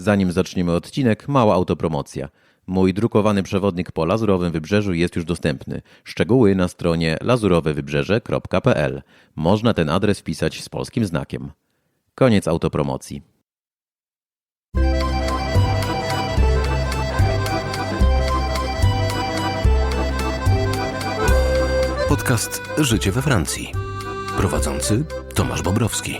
Zanim zaczniemy odcinek, mała autopromocja. Mój drukowany przewodnik po Lazurowym Wybrzeżu jest już dostępny. Szczegóły na stronie lazurowewybrzeże.pl. Można ten adres wpisać z polskim znakiem. Koniec autopromocji. Podcast Życie we Francji. Prowadzący Tomasz Bobrowski.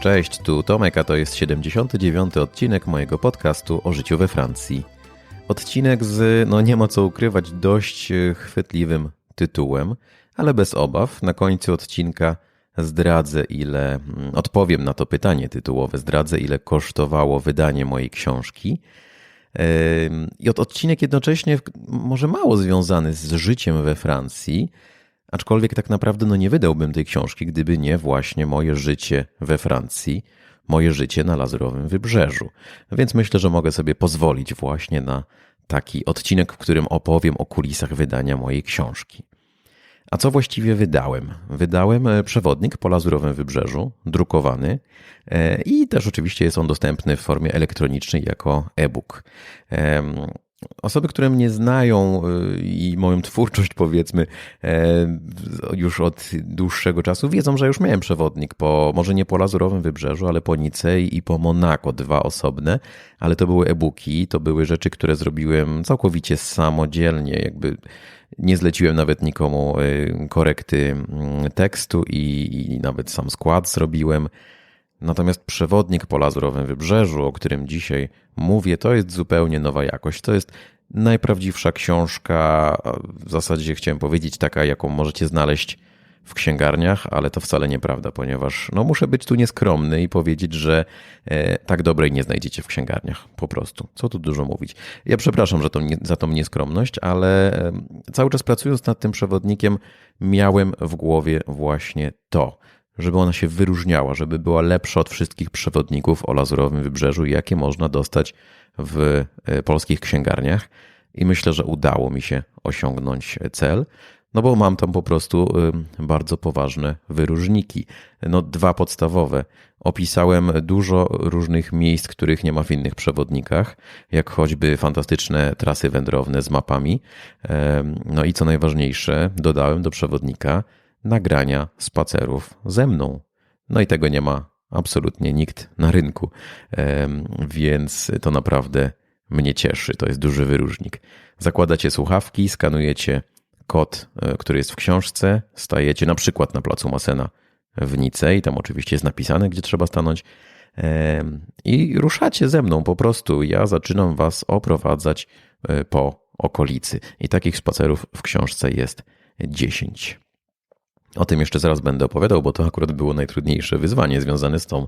Cześć, tu Tomek, a to jest 79. odcinek mojego podcastu o życiu we Francji. Odcinek z, no nie ma co ukrywać, dość e, chwytliwym tytułem, ale bez obaw. Na końcu odcinka zdradzę, ile, mm, odpowiem na to pytanie tytułowe, zdradzę, ile kosztowało wydanie mojej książki. I od odcinek jednocześnie może mało związany z życiem we Francji, aczkolwiek tak naprawdę no nie wydałbym tej książki, gdyby nie właśnie moje życie we Francji, moje życie na Lazurowym Wybrzeżu. Więc myślę, że mogę sobie pozwolić właśnie na taki odcinek, w którym opowiem o kulisach wydania mojej książki. A co właściwie wydałem? Wydałem e, przewodnik po Lazurowym Wybrzeżu, drukowany e, i też oczywiście jest on dostępny w formie elektronicznej jako e-book. Osoby, które mnie znają e, i moją twórczość, powiedzmy, e, już od dłuższego czasu, wiedzą, że już miałem przewodnik po, może nie po Lazurowym Wybrzeżu, ale po Nicei i po Monako, dwa osobne, ale to były e-booki, to były rzeczy, które zrobiłem całkowicie samodzielnie, jakby nie zleciłem nawet nikomu y, korekty mm, tekstu i, i nawet sam skład zrobiłem. Natomiast przewodnik po Lazurowym Wybrzeżu, o którym dzisiaj mówię, to jest zupełnie nowa jakość. To jest najprawdziwsza książka, w zasadzie chciałem powiedzieć taka, jaką możecie znaleźć w księgarniach, ale to wcale nieprawda, ponieważ no, muszę być tu nieskromny i powiedzieć, że e, tak dobrej nie znajdziecie w księgarniach. Po prostu. Co tu dużo mówić. Ja przepraszam za tą, nieskromność, ale e, cały czas pracując nad tym przewodnikiem, miałem w głowie właśnie to, żeby ona się wyróżniała, żeby była lepsza od wszystkich przewodników o Lazurowym Wybrzeżu, jakie można dostać w e, polskich księgarniach. I myślę, że udało mi się osiągnąć cel. No bo mam tam po prostu y, bardzo poważne wyróżniki. No dwa podstawowe. Opisałem dużo różnych miejsc, których nie ma w innych przewodnikach, jak choćby fantastyczne trasy wędrowne z mapami. No i co najważniejsze, dodałem do przewodnika nagrania spacerów ze mną. No i tego nie ma absolutnie nikt na rynku, więc to naprawdę mnie cieszy. To jest duży wyróżnik. Zakładacie słuchawki, skanujecie kod, e, który jest w książce, stajecie na przykład na placu Masena w Nicei, tam oczywiście jest napisane, gdzie trzeba stanąć i ruszacie ze mną po prostu. Ja zaczynam was oprowadzać e, po okolicy i takich spacerów w książce jest 10. O tym jeszcze zaraz będę opowiadał, bo to akurat było najtrudniejsze wyzwanie związane z tą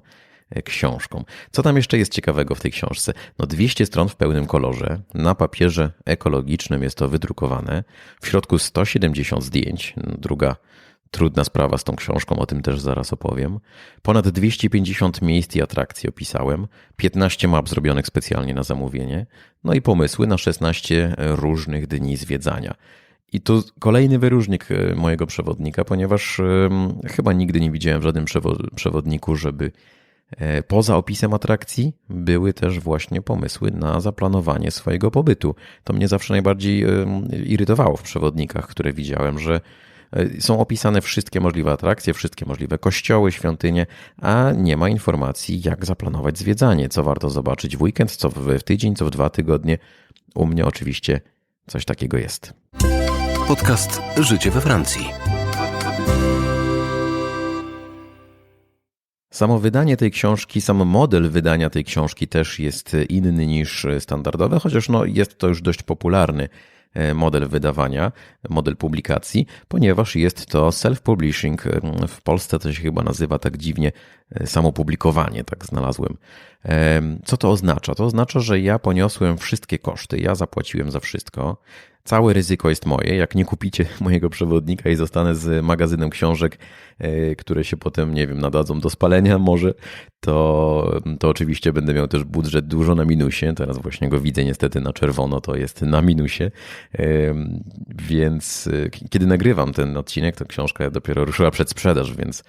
E, książką. Co tam jeszcze jest ciekawego w tej książce? No 200 stron w pełnym kolorze, na papierze ekologicznym jest to wydrukowane, w środku 170 zdjęć, druga trudna sprawa z tą książką, o tym też zaraz opowiem. Ponad 250 miejsc i atrakcji opisałem, 15 map zrobionych specjalnie na zamówienie, no i pomysły na 16 różnych dni zwiedzania. I tu kolejny wyróżnik e, mojego przewodnika, ponieważ chyba nigdy nie widziałem w żadnym przewodniku, żeby E, poza opisem atrakcji były też właśnie pomysły na zaplanowanie swojego pobytu. To mnie zawsze najbardziej irytowało w przewodnikach, które widziałem, że e, są opisane wszystkie możliwe atrakcje, wszystkie możliwe kościoły, świątynie, a nie ma informacji, jak zaplanować zwiedzanie, co warto zobaczyć w weekend, co w tydzień, co w dwa tygodnie. U mnie oczywiście coś takiego jest. Podcast Życie we Francji. Samo wydanie tej książki, sam model wydania tej książki też jest inny niż standardowe, chociaż no jest to już dość popularny e, model wydawania, model publikacji, ponieważ jest to self-publishing. W Polsce to się chyba nazywa tak dziwnie e, samopublikowanie, tak znalazłem. Co to oznacza? To oznacza, że ja poniosłem wszystkie koszty, ja zapłaciłem za wszystko. Całe ryzyko jest moje. Jak nie kupicie mojego przewodnika i zostanę z magazynem książek, e, które się potem, nie wiem, nadadzą do spalenia może, to, to oczywiście będę miał też budżet dużo na minusie. Teraz właśnie go widzę niestety na czerwono, to jest na minusie. Więc e, kiedy nagrywam ten odcinek, to książka dopiero ruszyła przed sprzedaż, więc,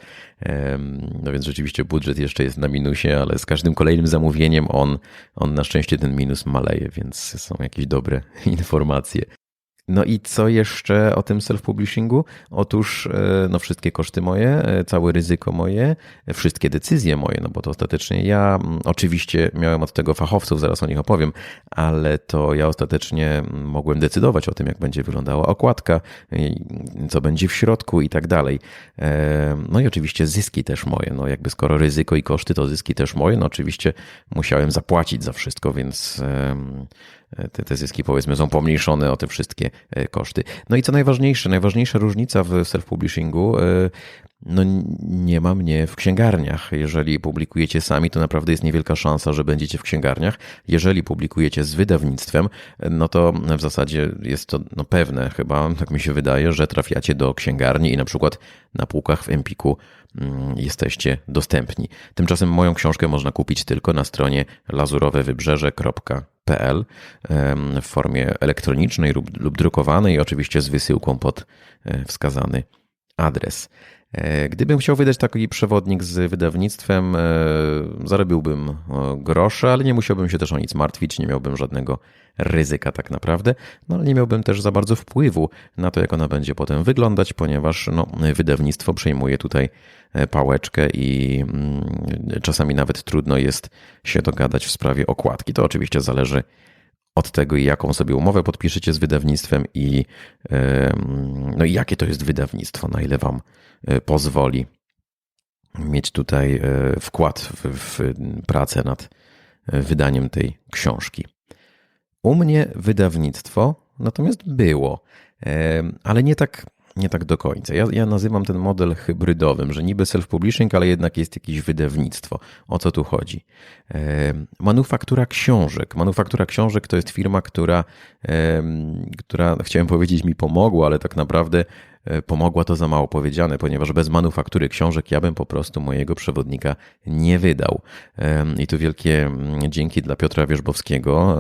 no więc rzeczywiście budżet jeszcze jest na minusie, ale z każdym kolejnym zamówieniem on, on na szczęście ten minus maleje, więc są jakieś dobre informacje. No i co jeszcze o tym self-publishingu? Otóż e, no, wszystkie koszty moje, e, całe ryzyko moje, wszystkie decyzje moje, no bo to ostatecznie ja mm, oczywiście miałem od tego fachowców, zaraz o nich opowiem, ale to ja ostatecznie mm, mogłem decydować o tym, jak będzie wyglądała okładka, co będzie w środku i tak dalej. E, no i oczywiście zyski też moje, no jakby skoro ryzyko i koszty, to zyski też moje, no oczywiście musiałem zapłacić za wszystko, więc te, te zyski powiedzmy są pomniejszone o te wszystkie e, koszty. No i co najważniejsze, najważniejsza różnica w self-publishingu, e, no nie ma mnie w księgarniach. Jeżeli publikujecie sami, to naprawdę jest niewielka szansa, że będziecie w księgarniach. Jeżeli publikujecie z wydawnictwem, no to w zasadzie jest to no pewne, chyba tak mi się wydaje, że trafiacie do księgarni i na przykład na półkach w Empiku mm, jesteście dostępni. Tymczasem moją książkę można kupić tylko na stronie lazurowewybrzeże.pl pl w formie elektronicznej lub, lub drukowanej, oczywiście z wysyłką pod e, wskazany adres. E, gdybym chciał wydać taki przewodnik z wydawnictwem, e, zarobiłbym grosze, ale nie musiałbym się też o nic martwić, nie miałbym żadnego ryzyka tak naprawdę, no ale nie miałbym też za bardzo wpływu na to, jak ona będzie potem wyglądać, ponieważ no, wydawnictwo przejmuje tutaj e, pałeczkę i mm, czasami nawet trudno jest się dogadać w sprawie okładki. To oczywiście zależy od tego, jaką sobie umowę podpiszecie z wydawnictwem i, no, i jakie to jest wydawnictwo, na ile wam e, pozwoli mieć tutaj e, wkład w, w pracę nad wydaniem tej książki. U mnie wydawnictwo natomiast było, ale nie tak, nie tak do końca. Ja, ja nazywam ten model hybrydowym, że niby self-publishing, ale jednak jest jakieś wydawnictwo. O co tu chodzi? Manufaktura książek. Manufaktura książek to jest firma, która, która chciałem powiedzieć, mi pomogła, ale tak naprawdę pomogła to za mało powiedziane, ponieważ bez manufaktury książek ja bym po prostu mojego przewodnika nie wydał. I tu wielkie mm, dzięki dla Piotra Wierzbowskiego,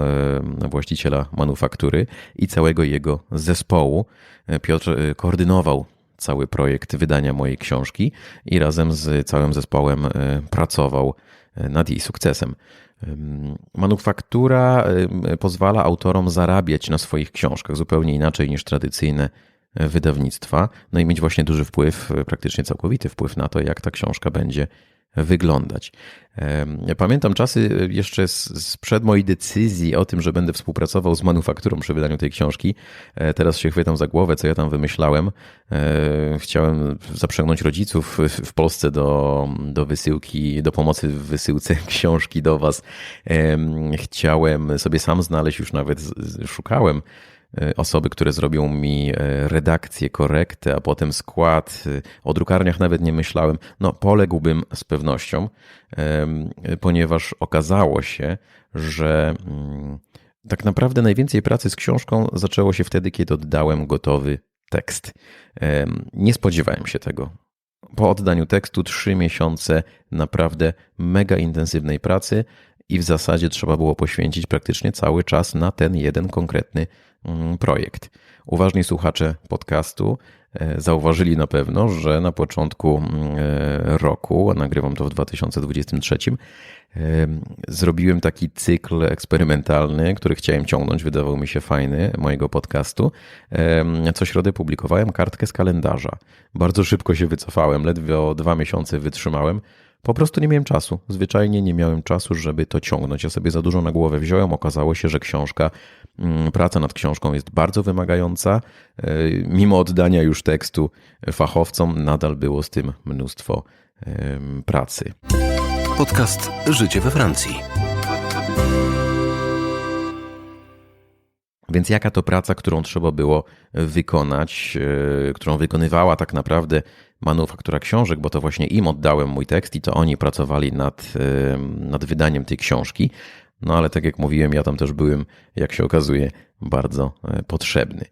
właściciela manufaktury i całego jego zespołu. E, Piotr e, koordynował cały projekt wydania mojej książki i razem z całym zespołem pracował nad jej sukcesem. Manufaktura pozwala autorom zarabiać na swoich książkach zupełnie inaczej niż tradycyjne wydawnictwa, no i mieć właśnie duży wpływ, praktycznie całkowity wpływ na to, jak ta książka będzie wyglądać. Pamiętam czasy jeszcze sprzed mojej decyzji o tym, że będę współpracował z manufakturą przy wydaniu tej książki. E, teraz się chwytam za głowę, co ja tam wymyślałem. E, chciałem zaprzęgnąć rodziców w Polsce do, do wysyłki, do pomocy w wysyłce książki do Was. Chciałem sobie sam znaleźć, już nawet szukałem E, osoby, które zrobią mi e, redakcję, korektę, a potem skład. E, o drukarniach nawet nie myślałem. No, poległbym z pewnością, ponieważ okazało się, że mm, tak naprawdę najwięcej pracy z książką zaczęło się wtedy, kiedy oddałem gotowy tekst. Nie spodziewałem się tego. Po oddaniu tekstu trzy miesiące naprawdę mega intensywnej pracy i w zasadzie trzeba było poświęcić praktycznie cały czas na ten jeden konkretny projekt. Uważni słuchacze podcastu e, zauważyli na pewno, że na początku mm, e, roku, a nagrywam to w 2023, e, zrobiłem taki cykl eksperymentalny, który chciałem ciągnąć, wydawał mi się fajny, mojego podcastu. Co środę publikowałem kartkę z kalendarza. Bardzo szybko się wycofałem, ledwie o dwa miesiące wytrzymałem. Po prostu nie miałem czasu. Zwyczajnie nie miałem czasu, żeby to ciągnąć. Ja sobie za dużo na głowę wziąłem. Okazało się, że książka, mm, praca nad książką jest bardzo wymagająca. E, mimo oddania już tekstu fachowcom, nadal było z tym mnóstwo pracy. Podcast Życie we Francji. Więc jaka to praca, którą trzeba było wykonać, e, którą wykonywała tak naprawdę manufaktura książek, bo to właśnie im oddałem mój tekst i to oni pracowali nad, nad wydaniem tej książki. No ale tak jak mówiłem, ja tam też byłem, jak się okazuje, bardzo e, potrzebny.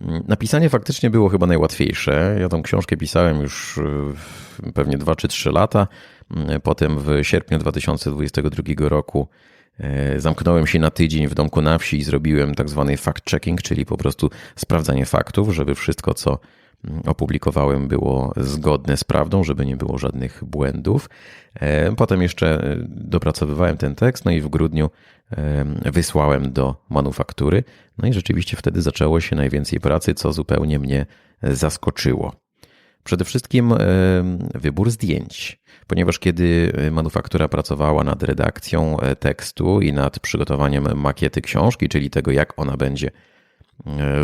Mm, napisanie faktycznie było chyba najłatwiejsze. Ja tą książkę pisałem już e, pewnie 2 czy 3 lata. Mm, potem w sierpniu 2022 roku e, zamknąłem się na tydzień w domku na wsi i zrobiłem tak zwany fact-checking, czyli po prostu sprawdzanie faktów, żeby wszystko, co opublikowałem, było zgodne z prawdą, żeby nie było żadnych błędów. E, potem jeszcze e, dopracowywałem ten tekst, no i w grudniu e, wysłałem do manufaktury. No i rzeczywiście wtedy zaczęło się najwięcej pracy, co zupełnie mnie zaskoczyło. Przede wszystkim wybór zdjęć, ponieważ kiedy manufaktura pracowała nad redakcją tekstu i nad przygotowaniem makiety książki, czyli tego, jak ona będzie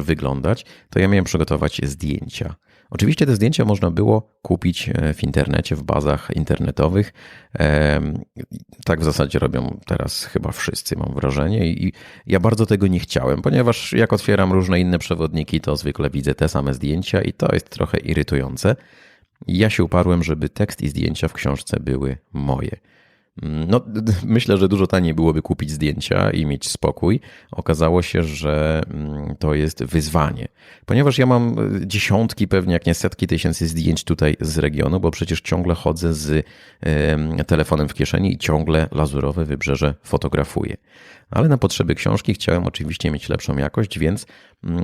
wyglądać, to ja miałem przygotować zdjęcia. Oczywiście te zdjęcia można było kupić e, w internecie, w bazach internetowych. E, tak w zasadzie robią teraz chyba wszyscy, mam wrażenie. I ja bardzo tego nie chciałem, ponieważ jak otwieram różne inne przewodniki, to zwykle widzę te same zdjęcia i to jest trochę irytujące. Ja się uparłem, żeby tekst i zdjęcia w książce były moje. No, myślę, że dużo taniej byłoby kupić zdjęcia i mieć spokój. Okazało się, że mm, to jest wyzwanie, ponieważ ja mam e, dziesiątki, pewnie jak nie setki tysięcy zdjęć tutaj z regionu, bo przecież ciągle chodzę z telefonem w kieszeni i ciągle lazurowe wybrzeże fotografuję. Ale na potrzeby książki chciałem oczywiście mieć lepszą jakość, więc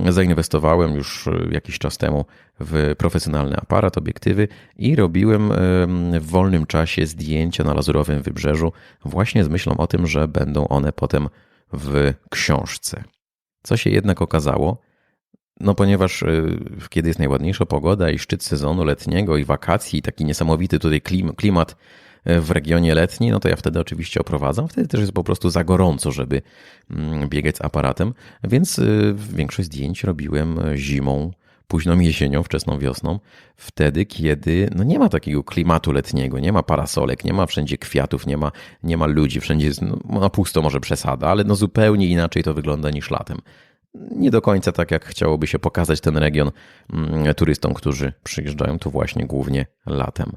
zainwestowałem już e, jakiś czas temu w profesjonalny aparat, obiektywy i robiłem w wolnym czasie zdjęcia na lazurowym wybrzeżu, właśnie z myślą o tym, że będą one potem w książce. Co się jednak okazało, no ponieważ e, kiedy jest najładniejsza pogoda i szczyt sezonu letniego i wakacji, taki niesamowity tutaj klimat w regionie letni, no to ja wtedy oczywiście oprowadzam. Wtedy też jest po prostu za gorąco, żeby mm, biegać z aparatem, więc e, większość zdjęć robiłem zimą późną jesienią, wczesną wiosną, wtedy, kiedy no nie ma takiego klimatu letniego, nie ma parasolek, nie ma wszędzie kwiatów, nie ma, nie ma ludzi, wszędzie jest no, no pusto, może przesada, ale no zupełnie inaczej to wygląda niż latem. Nie do końca tak, jak chciałoby się pokazać ten region mm, turystom, którzy przyjeżdżają tu właśnie głównie latem.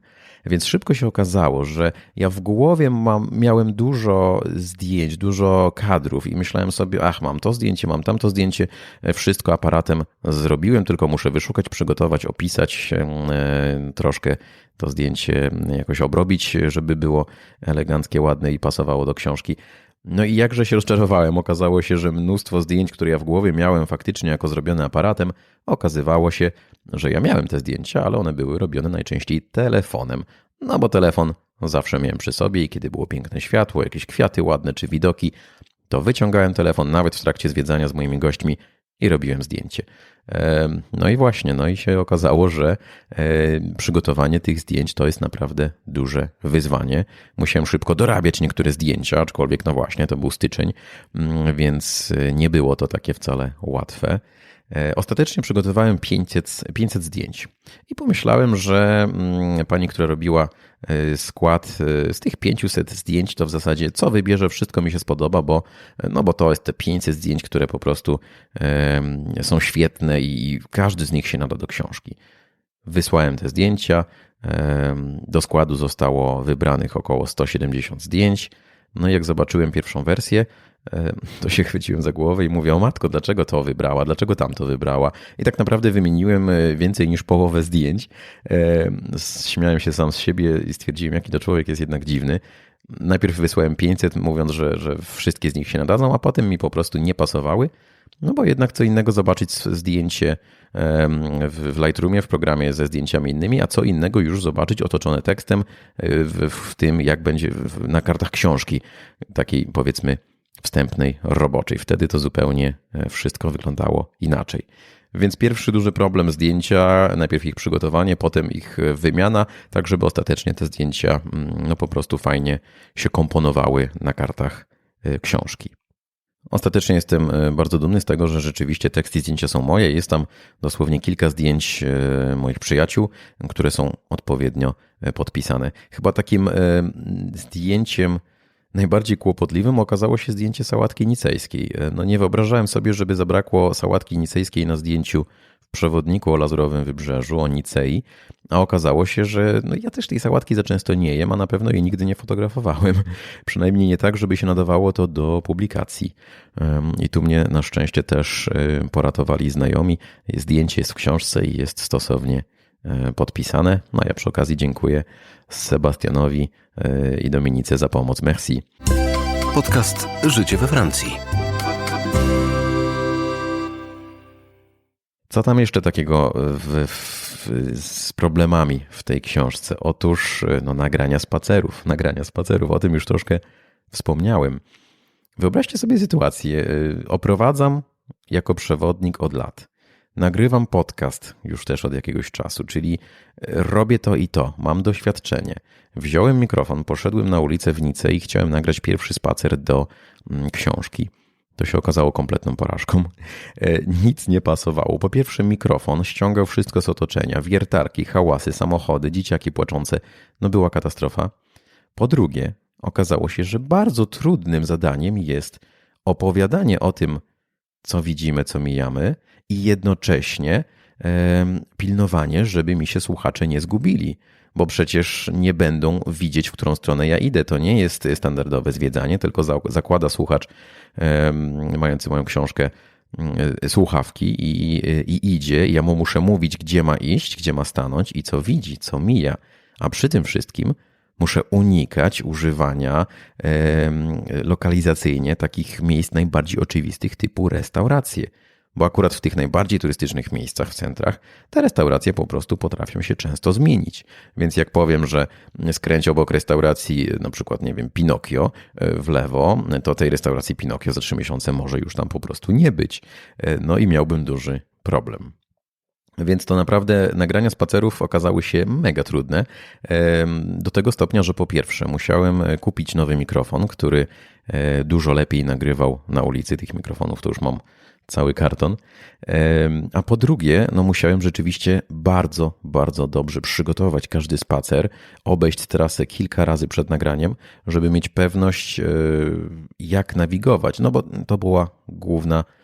Więc szybko się okazało, że ja w głowie mam, miałem dużo zdjęć, dużo kadrów i myślałem sobie, ach, mam to zdjęcie, mam tamto zdjęcie, e, wszystko aparatem zrobiłem, tylko muszę wyszukać, przygotować, opisać e, troszkę to zdjęcie jakoś obrobić, żeby było eleganckie, ładne i pasowało do książki. No i jakże się rozczarowałem. Okazało się, że mnóstwo zdjęć, które ja w głowie miałem faktycznie jako zrobione aparatem, okazywało się, że ja miałem te zdjęcia, ale one były robione najczęściej telefonem. No bo telefon zawsze miałem przy sobie i kiedy było piękne światło, jakieś kwiaty ładne czy widoki, to wyciągałem telefon nawet w trakcie zwiedzania z moimi gośćmi i robiłem zdjęcie. No i właśnie, no i się okazało, że przygotowanie tych zdjęć to jest naprawdę duże wyzwanie. Musiałem szybko dorabiać niektóre zdjęcia, aczkolwiek no właśnie, to był styczeń, mm, więc nie było to takie wcale łatwe. E, ostatecznie przygotowałem 500, 500 zdjęć i pomyślałem, że mm, pani, która robiła e, skład e, z tych 500 zdjęć, to w zasadzie co wybierze, wszystko mi się spodoba, bo, no bo to jest te 500 zdjęć, które po prostu są świetne i każdy z nich się nada do książki. Wysłałem te zdjęcia, do składu zostało wybranych około 170 zdjęć. No i jak zobaczyłem pierwszą wersję, to się chwyciłem za głowę i mówię, o matko, dlaczego to wybrała, dlaczego tamto wybrała. I tak naprawdę wymieniłem e, więcej niż połowę zdjęć. E, śmiałem się sam z siebie i stwierdziłem, jaki to człowiek jest jednak dziwny. Najpierw wysłałem 500, mówiąc, że, że wszystkie z nich się nadadzą, a potem mi po prostu nie pasowały. No bo jednak co innego zobaczyć zdjęcie w Lightroomie, w programie ze zdjęciami innymi, a co innego już zobaczyć otoczone tekstem w, w tym, jak będzie na kartach książki, takiej powiedzmy wstępnej, roboczej. Wtedy to zupełnie e, wszystko wyglądało inaczej. Więc pierwszy duży problem zdjęcia, najpierw ich przygotowanie, potem ich e, wymiana, tak żeby ostatecznie te zdjęcia mm, no, po prostu fajnie się komponowały na kartach e, książki. Ostatecznie jestem bardzo dumny z tego, że rzeczywiście teksty i zdjęcia są moje. Jest tam dosłownie kilka zdjęć moich przyjaciół, które są odpowiednio podpisane. Chyba takim zdjęciem, Najbardziej kłopotliwym okazało się zdjęcie sałatki nicejskiej. No nie wyobrażałem sobie, żeby zabrakło sałatki nicejskiej na zdjęciu w przewodniku o Lazurowym Wybrzeżu, o Nicei, a okazało się, że no ja też tej sałatki za często nie jem, a na pewno jej nigdy nie fotografowałem. Przynajmniej nie tak, żeby się nadawało to do publikacji. I tu mnie na szczęście też poratowali znajomi. Zdjęcie jest w książce i jest stosownie podpisane. No ja przy okazji dziękuję Sebastianowi y, i Dominice za pomoc. Merci. Podcast Życie we Francji. Co tam jeszcze takiego w, w, z problemami w tej książce? Otóż no, nagrania spacerów. Nagrania spacerów, o tym już troszkę wspomniałem. Wyobraźcie sobie sytuację. Oprowadzam jako przewodnik od lat. Nagrywam podcast już też od jakiegoś czasu, czyli robię to i to, mam doświadczenie. Wziąłem mikrofon, poszedłem na ulicę w Nice i chciałem nagrać pierwszy spacer do mm, książki. To się okazało kompletną porażką. E, nic nie pasowało. Po pierwsze, mikrofon ściągał wszystko z otoczenia: wiertarki, hałasy, samochody, dzieciaki płaczące. No, była katastrofa. Po drugie, okazało się, że bardzo trudnym zadaniem jest opowiadanie o tym, co widzimy, co mijamy, i jednocześnie e, pilnowanie, żeby mi się słuchacze nie zgubili bo przecież nie będą widzieć, w którą stronę ja idę. To nie jest standardowe zwiedzanie, tylko zakłada słuchacz mający moją książkę słuchawki i, i idzie. Ja mu muszę mówić, gdzie ma iść, gdzie ma stanąć i co widzi, co mija. A przy tym wszystkim muszę unikać używania lokalizacyjnie takich miejsc najbardziej oczywistych typu restauracje bo akurat w tych najbardziej turystycznych miejscach, w centrach, te restauracje po prostu potrafią się często zmienić. Więc jak powiem, że skręć obok restauracji, na przykład, nie wiem, Pinokio e, w lewo, to tej restauracji Pinokio za trzy miesiące może już tam po prostu nie być. E, no i miałbym duży problem. Więc to naprawdę nagrania spacerów okazały się mega trudne. Do tego stopnia, że po pierwsze musiałem kupić nowy mikrofon, który e, dużo lepiej nagrywał na ulicy. Tych mikrofonów to już mam cały karton. A po drugie, no musiałem rzeczywiście bardzo, bardzo dobrze przygotować każdy spacer, obejść trasę kilka razy przed nagraniem, żeby mieć pewność, e, jak nawigować. No bo to była główna E,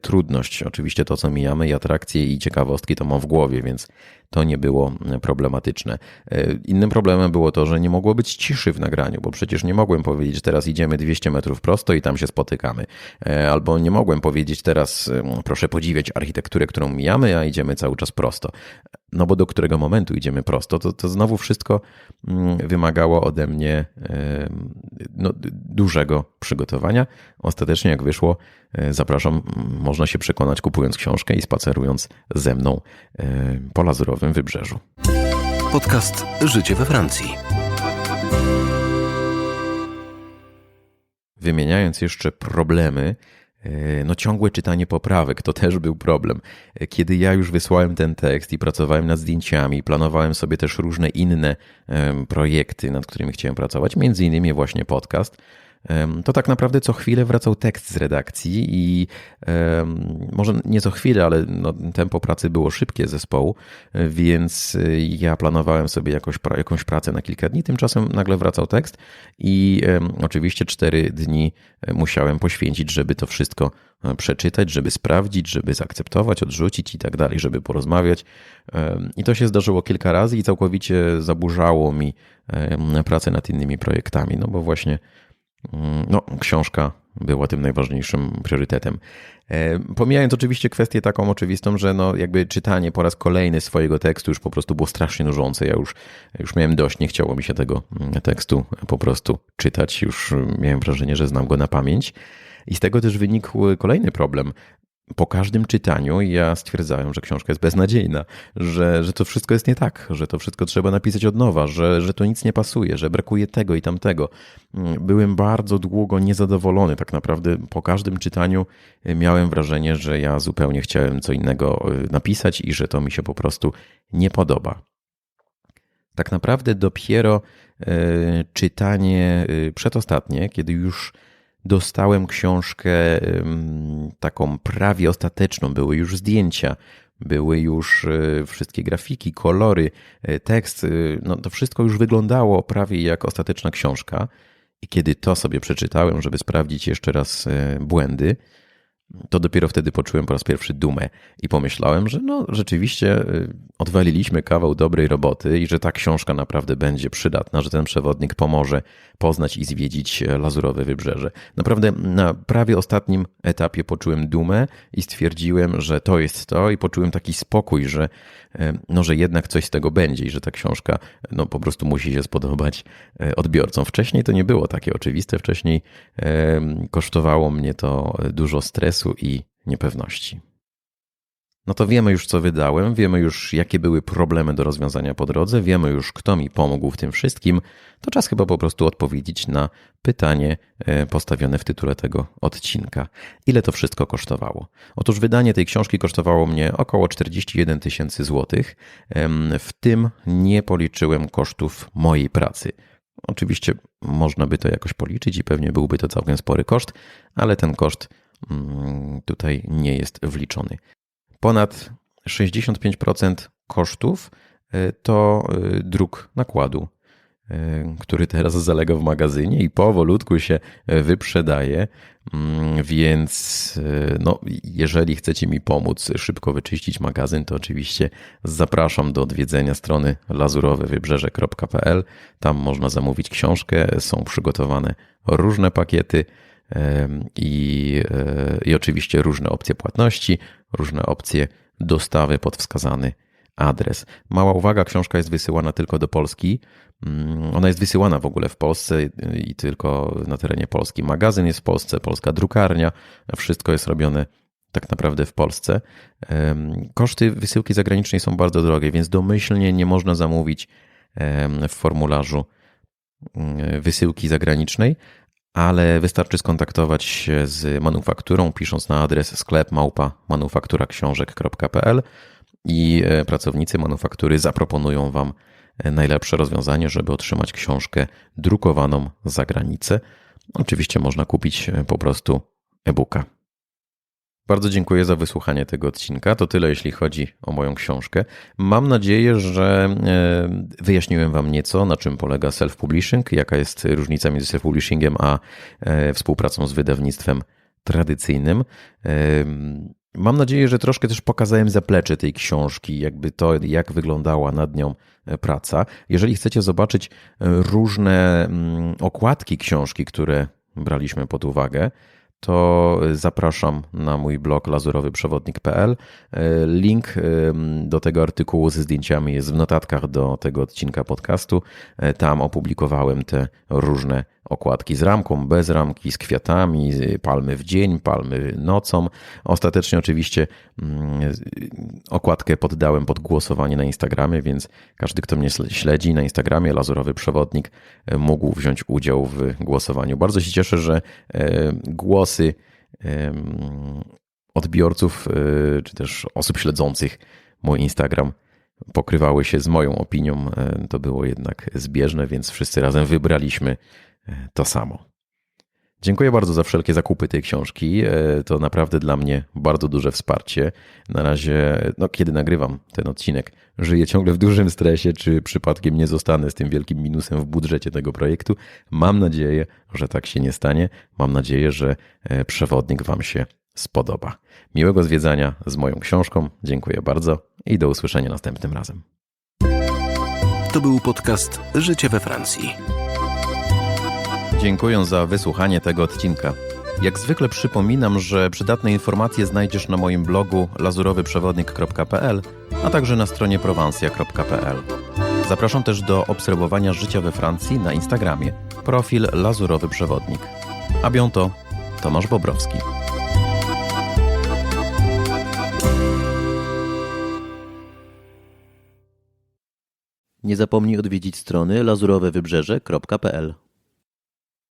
trudność. Oczywiście to, co mijamy, i atrakcje, i ciekawostki to mam w głowie, więc to nie było e, problematyczne. E, innym problemem było to, że nie mogło być ciszy w nagraniu, bo przecież nie mogłem powiedzieć, teraz idziemy 200 metrów prosto i tam się spotykamy. Albo nie mogłem powiedzieć teraz, proszę podziwiać architekturę, którą mijamy, a idziemy cały czas prosto. No bo do którego momentu idziemy prosto, to, to znowu wszystko mm, wymagało ode mnie no, dużego przygotowania. Ostatecznie, jak wyszło, e, zapraszam, można się przekonać kupując książkę i spacerując ze mną e, po wybrzeżu. Podcast Życie we Francji. Wymieniając jeszcze problemy, E, no ciągłe czytanie poprawek to też był problem. E, kiedy ja już wysłałem ten tekst i pracowałem nad zdjęciami, planowałem sobie też różne inne projekty, nad którymi chciałem pracować, między innymi właśnie podcast, to tak naprawdę co chwilę wracał tekst z redakcji i może nie co chwilę, ale no, tempo pracy było szybkie zespołu, więc ja planowałem sobie jakoś, jakąś pracę na kilka dni, tymczasem nagle wracał tekst i oczywiście cztery dni musiałem poświęcić, żeby to wszystko e, przeczytać, żeby sprawdzić, żeby zaakceptować, odrzucić i tak dalej, żeby porozmawiać. I to się zdarzyło kilka razy i całkowicie zaburzało mi pracę nad innymi projektami, no bo właśnie no, książka była tym najważniejszym priorytetem. E, pomijając oczywiście kwestię taką oczywistą, że no jakby czytanie po raz kolejny swojego tekstu już po prostu było strasznie nużące. Ja już, już miałem dość, nie chciało mi się tego mm, tekstu po prostu czytać. Już miałem wrażenie, że znam go na pamięć. I z tego też wynikł kolejny problem po każdym czytaniu ja stwierdzałem, że książka jest beznadziejna, że, że to wszystko jest nie tak, że to wszystko trzeba napisać od nowa, że, że to nic nie pasuje, że brakuje tego i tamtego. Byłem bardzo długo niezadowolony. Tak naprawdę po każdym czytaniu miałem wrażenie, że ja zupełnie chciałem co innego e, napisać i że to mi się po prostu nie podoba. Tak naprawdę dopiero e, czytanie przedostatnie, kiedy już dostałem książkę taką prawie ostateczną. Były już zdjęcia, były już e, wszystkie grafiki, kolory, e, tekst. E, no, to wszystko już wyglądało prawie jak ostateczna książka. I kiedy to sobie przeczytałem, żeby sprawdzić jeszcze raz błędy, to dopiero wtedy poczułem po raz pierwszy dumę i pomyślałem, że no rzeczywiście y, odwaliliśmy kawał dobrej roboty i że ta książka naprawdę będzie przydatna, że ten przewodnik pomoże poznać i zwiedzić lazurowe wybrzeże. Naprawdę na prawie ostatnim etapie poczułem dumę i stwierdziłem, że to jest to i poczułem taki spokój, że, e, no, że jednak coś z tego będzie i że ta książka no, po prostu musi się spodobać e, odbiorcom. Wcześniej to nie było takie oczywiste, wcześniej kosztowało mnie to dużo stresu, i niepewności. No to wiemy już, co wydałem, wiemy już, jakie były problemy do rozwiązania po drodze, wiemy już, kto mi pomógł w tym wszystkim. To czas chyba po prostu odpowiedzieć na pytanie e, postawione w tytule tego odcinka. Ile to wszystko kosztowało? Otóż wydanie tej książki kosztowało mnie około 41 tysięcy złotych. W tym nie policzyłem kosztów mojej pracy. Oczywiście można by to jakoś policzyć i pewnie byłby to całkiem spory koszt, ale ten koszt tutaj nie jest wliczony. Ponad 65% kosztów y, to y, druk nakładu, y, który teraz zalega w magazynie i powolutku się wyprzedaje. Mm, więc no, jeżeli chcecie mi pomóc szybko wyczyścić magazyn, to oczywiście zapraszam do odwiedzenia strony lazurowewybrzeże.pl. Tam można zamówić książkę, są przygotowane różne pakiety i, e, i oczywiście różne opcje płatności, różne opcje dostawy pod wskazany adres. Mała uwaga, książka jest wysyłana tylko do Polski. Mm, ona jest wysyłana w ogóle w Polsce i tylko na terenie Polski. Magazyn jest w Polsce, polska drukarnia, wszystko jest robione tak naprawdę w Polsce. Koszty wysyłki zagranicznej są bardzo drogie, więc domyślnie nie można zamówić w formularzu mm, wysyłki zagranicznej, ale wystarczy skontaktować się z manufakturą, pisząc na adres sklep małpa manufakturaksiążek.pl i e, pracownicy manufaktury zaproponują Wam e, najlepsze rozwiązanie, żeby otrzymać książkę drukowaną za granicę. Oczywiście można kupić e, po prostu e-booka. Bardzo dziękuję za wysłuchanie tego odcinka. To tyle, jeśli chodzi o moją książkę. Mam nadzieję, że e, wyjaśniłem Wam nieco, na czym polega self-publishing, jaka jest różnica między self-publishingiem a e, współpracą z wydawnictwem tradycyjnym. E, mam nadzieję, że troszkę też pokazałem zaplecze tej książki, jakby to, jak wyglądała nad nią praca. Jeżeli chcecie zobaczyć różne mm, okładki książki, które braliśmy pod uwagę, to zapraszam na mój blog lazurowyprzewodnik.pl. Link do tego artykułu ze zdjęciami jest w notatkach do tego odcinka podcastu. Tam opublikowałem te różne okładki z ramką, bez ramki, z kwiatami, palmy w dzień, palmy nocą. Ostatecznie oczywiście mm, okładkę poddałem pod głosowanie na Instagramie, więc każdy, kto mnie śledzi na Instagramie, Lazurowy Przewodnik, e, mógł wziąć udział w głosowaniu. Bardzo się cieszę, że e, głosy odbiorców e, czy też osób śledzących mój Instagram pokrywały się z moją opinią. To było jednak zbieżne, więc wszyscy razem wybraliśmy to samo. Dziękuję bardzo za wszelkie zakupy tej książki. E, to naprawdę dla mnie bardzo duże wsparcie. Na razie, no, kiedy nagrywam ten odcinek, żyję ciągle w dużym stresie, czy przypadkiem nie zostanę z tym wielkim minusem w budżecie tego projektu. Mam nadzieję, że tak się nie stanie. Mam nadzieję, że e, przewodnik Wam się spodoba. Miłego zwiedzania z moją książką. Dziękuję bardzo i do usłyszenia następnym razem. To był podcast Życie we Francji. Dziękuję za wysłuchanie tego odcinka. Jak zwykle przypominam, że przydatne informacje znajdziesz na moim blogu lazurowyprzewodnik.pl, a także na stronie prowansja.pl. Zapraszam też do obserwowania życia we Francji na Instagramie. Profil Lazurowy Przewodnik. A bientôt, Tomasz Bobrowski. Nie zapomnij odwiedzić strony lazurowewybrzeże.pl